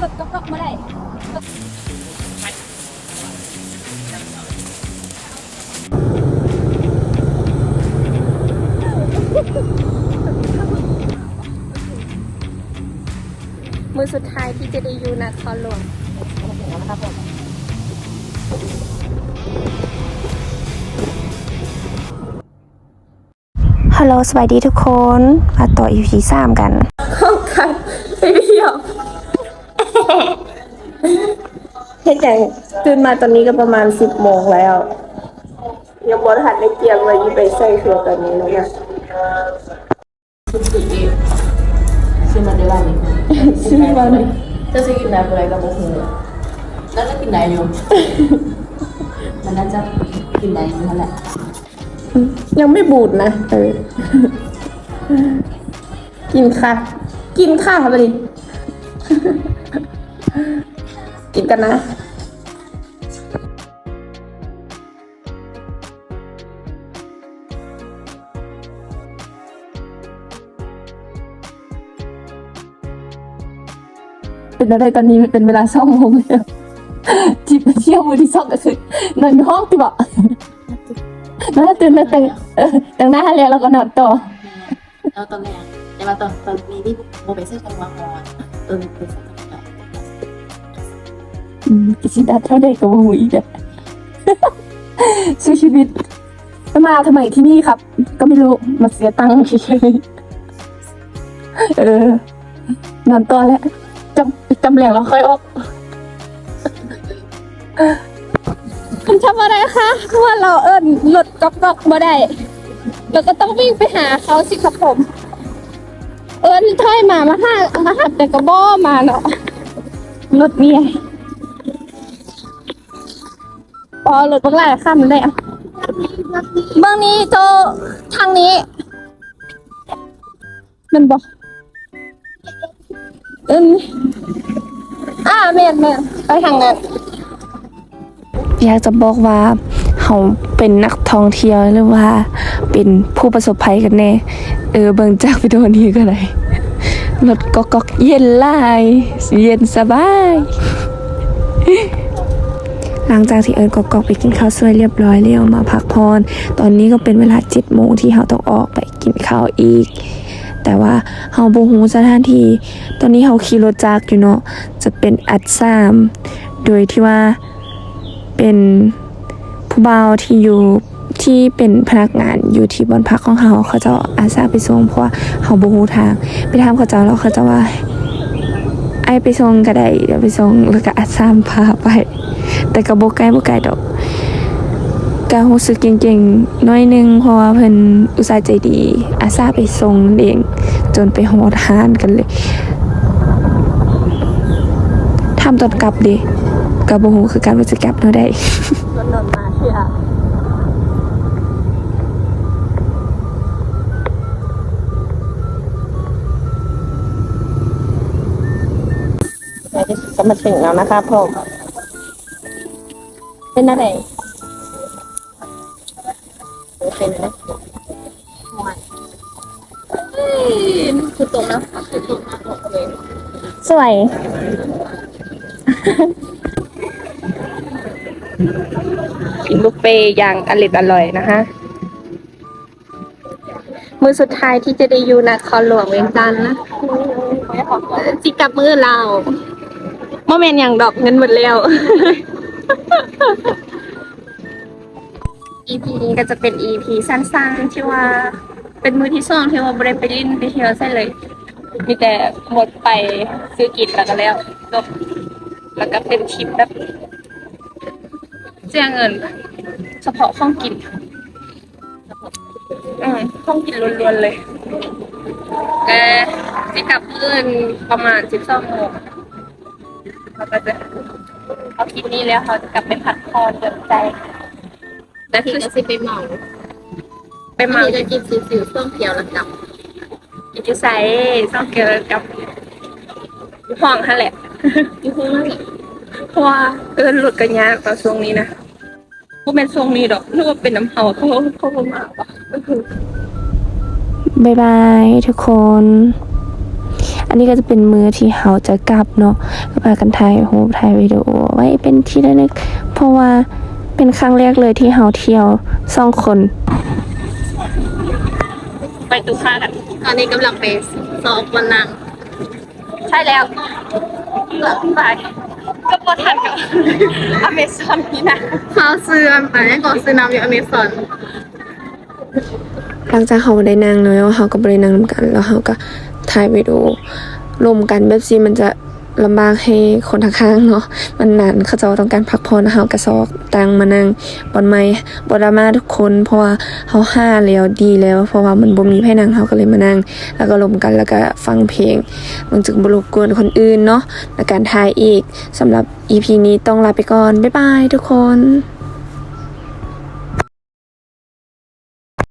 รถก๊อกๆมาได้มือสุดท้ายที่จะได้อยู่นครหลวงฮัลโหลสวัสดีทุกคน มาต่อ EP สามกันเข้ากันไปเที่ยว เห็นอย่างตื่นมาตอนนี้ก็ประมาณสิบโมงแล้ว ยังบอทันได้เตรียมไว้ยี่ไปใส่เครื่องตอนนี้แล้วนะซื้อมาได้บ้านนี่ซื้อมาเลยจะซื้อกินได้อะไรกับโมโหแล้วก็กินได้อยู่มันน่าจะกินได้อยู่นั่นแหละยังไม่บูดนะเออกินค่ะ กินค่ะไปดิ กินกันนะเป็นอะไรตอนนี้มันเป็นเวลาสองโมงแล้วจิบไปเที่ยวมือที่สองก็คือนอนอยู่ห้องที่บอกแล้วตื่นมาแต่งเออแต่งหน้าให้แล้วแล้วก็นอนต่อแล้วตอนแรกแต่ว่าตอนตอนนี้ที่โมไปซื้อกันวางออนเออไปซื้อกันแบบอืม กิจดัดเท่าใดกับหูอีกอะสู้ชีวิตมาทำไมที่นี่ครับ ก็ไม่รู้มาเสียตังค์เฉยเออนอนต่อแล้วจำจำแหลงแล้วค่อยออกคุณทำอะไรคะเพราะว่าเราเอิญหลุดก๊อกก๊อกมาได้เราก็ต้องวิ่งไปหาเขาสิครับผม เอิญถ้อยมามาห้ามาหัดแต่กระบอกมาเนาะรถเมีย พอรถบักหลายข้ามได้อะเบื้องนี้โจทางนี้ มันบอกอิญอ่าเมนเมนไปทางนั้น อยากจะบอกว่าเขาเป็นนักท่องเที่ยวหรือว่า เป็นผู้ประสบภัยกันแน่ เออเบิ่งจากวิดีโอนี้ก็ได้รถก็ก็เย็นลาย เย็นสบาย หลังจากที่เอิญกอกๆไปกินข้าวสวยเรียบร้อยแล้วมาพักพรตอนนี้ก็เป็นเวลาเจ็ดโมงที่เราต้องออกไปกินข้าวอีก แต่ว่าเฮาบ่ฮู้สถานที่ตอนนี้เฮาขี่รถจักรอยู่เนาะจะเป็นอัดสาม โดยที่ว่าเป็นผู้บ่าวที่อยู่ที่เป็นพนักงานอยู่ที่บนพักของเขาเขาจะอาสาไปส่งเพราะว่าเขาบูฮูทาง ไปถามเขาเจ้าแล้วเขาจะว่าไอไปส่งก็ได้เดี๋ยวไปส่งแล้วก็อาสามพาไป แต่ก็บ่ไกลบ่ไกลดอกก็รู้สึกเก่งๆน้อยหนึงเพราะว่าเพิ่นอุตส่าห์ใจดี อาสาไปส่งนั่นเอง จนไปหอทานกันเลยทำตอนกลับดิกระโบฮูคือการว่าจะกลับเนาะได้นนมาเที่ยก็มาถึงแล้วนะคะพ่อ เป็นอะไรเป็นนะคือตรงนะสวย กินบุฟเฟ่ต์อย่างอร่อยอร่อยนะคะมือสุดท้ายที่จะได้อยู่นครหลวงเวียงจันทน์นะสิกลับมือเราโมเมนต์อย่างดอกเงินหมดแล้ว EP นี้ก็จะเป็น EP สั้นๆ ที่ว่าเป็นมือที่สองที่ว่าบริไปลินไปเที่ยวใช่เลย มีแต่หมดไปซื้อกินแล้วก็แล้วจบแล้วก็เป็นทริปแบบเสียเงิน เฉพาะข้องกิน อืมข้องกินล้วนๆเลยแกจะกลับเพื่อนประมาณสิบสองโมงเราก็จะ เอาคลิปนี้แล้วเขาจะกลับไปพักผ่อนเดินใจแต่ที่คือจะซื้อไปเหมาไปเมาที่จะกินซิวๆส้มเขียวแล้วกลับอิจูไซซ่องเกลือกับห้องนั่นแหละอยู่ข้างล่างเพราะว่าเออหลุดกันยากตอนช่วงนี้นะพวกเป็นช่วงนี้ดอกนึกว่าเป็นน้ำเผาเขาเขาเขามาปะก็คือบายบายทุกคน อันนี้ก็จะเป็นมือที่เฮาจะกลับเนาะก็พากันถ่ายรูปถ่ายวิดีโอไว้เป็นที่ระลึก เพราะว่าเป็นครั้งแรกเลยที่เฮาเที่ยวสองคน ไปตุค่ากัน ตอนนี้กำลังไปสอบวันนางใช่แล้วหลังไปก็พอทันกับอเมซอนนี่นะเขาซื้ออันนี้ก็ซื้อน้ำอยู่อเมซอนหลังจากเขาได้นั่งแล้วเขาก็บรินั่งนำกันแล้วเขาก็ ถ่ายวิดีโอรวมกันแบบซีมันจะลำบากให้คนข้างๆเนาะมันนานเขาจะต้องการพักผ่อนเขากระซอกตังมานั่งบอนไม้บอดรามาทุกคน เพราะว่าเขาห้าแล้วดีแล้ว เพราะว่ามันบ่มีไพ่นั่งเขาก็เลยมานั่ง แล้วก็รวมกันแล้วก็ฟังเพลงมันจึงบรบกวนคนอื่นเนาะในการถ่ายอีกสำหรับ EP นี้ต้องลาไปก่อน บ๊ายบายทุกคน